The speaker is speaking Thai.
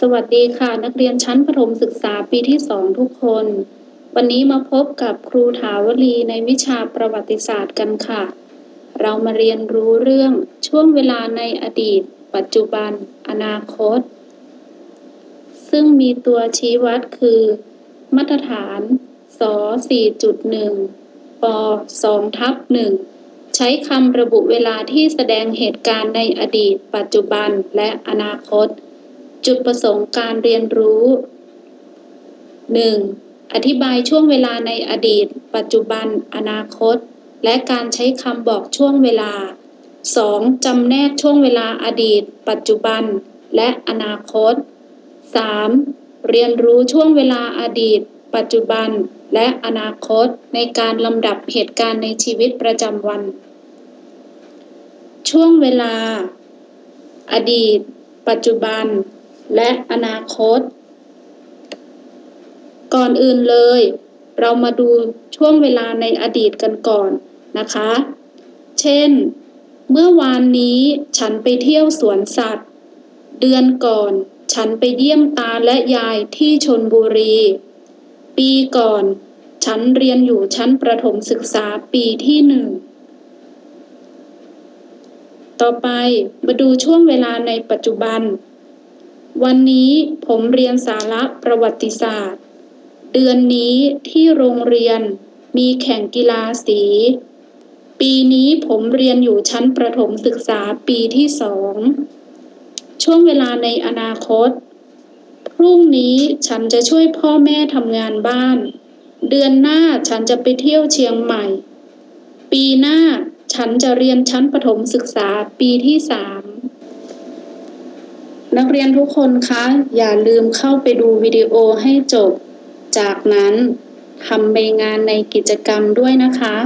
สวัสดีค่ะ นักเรียนชั้นประถมศึกษาปีที่2ทุกคน วันนี้มาพบกับครูถาวลีในวิชาประวัติศาสตร์กันค่ะ เรามาเรียนรู้เรื่องช่วงเวลาในอดีต ปัจจุบัน อนาคต ซึ่งมีตัวชี้วัดคือ มาตรฐานส4.1ป2ทับ1ใช้คำระบุเวลาที่แสดงเหตุการณ์ในอดีต ปัจจุบันและอนาคต จุดประสงค์การเรียนรู้ 1. อธิบายช่วงเวลาในอดีต ปัจจุบัน อนาคต และการใช้คำบอกช่วงเวลา 2. จำแนกช่วงเวลาอดีต ปัจจุบัน และอนาคต 3. เรียนรู้ช่วงเวลาอดีต ปัจจุบัน และอนาคตในการลำดับเหตุการณ์ในชีวิตประจำวัน ช่วงเวลา อดีต ปัจจุบัน และอนาคต ก่อนอื่นเลย เรามาดูช่วงเวลาในอดีตกันก่อนนะคะ เช่น เมื่อวานนี้ฉันไปเที่ยวสวนสัตว์ เดือนก่อนฉันไปเยี่ยมตาและยายที่ชนบุรี ปีก่อน ฉันเรียนอยู่ชั้นประถมศึกษาปีที่หนึ่ง ต่อไปมาดูช่วงเวลาในปัจจุบัน วันนี้ผมเรียนสาระประวัติศาสตร์ เดือนนี้ที่โรงเรียนมีแข่งกีฬาสี ปีนี้ผมเรียนอยู่ชั้นประถมศึกษาปีที่สอง ช่วงเวลาในอนาคต พรุ่งนี้ฉันจะช่วยพ่อแม่ทำงานบ้าน เดือนหน้าฉันจะไปเที่ยวเชียงใหม่ ปีหน้าฉันจะเรียนชั้นประถมศึกษาปีที่สาม นักเรียนทุกคนคะ อย่าลืมเข้าไปดูวิดีโอให้จบ จากนั้นทำใบงานในกิจกรรมด้วยนะคะ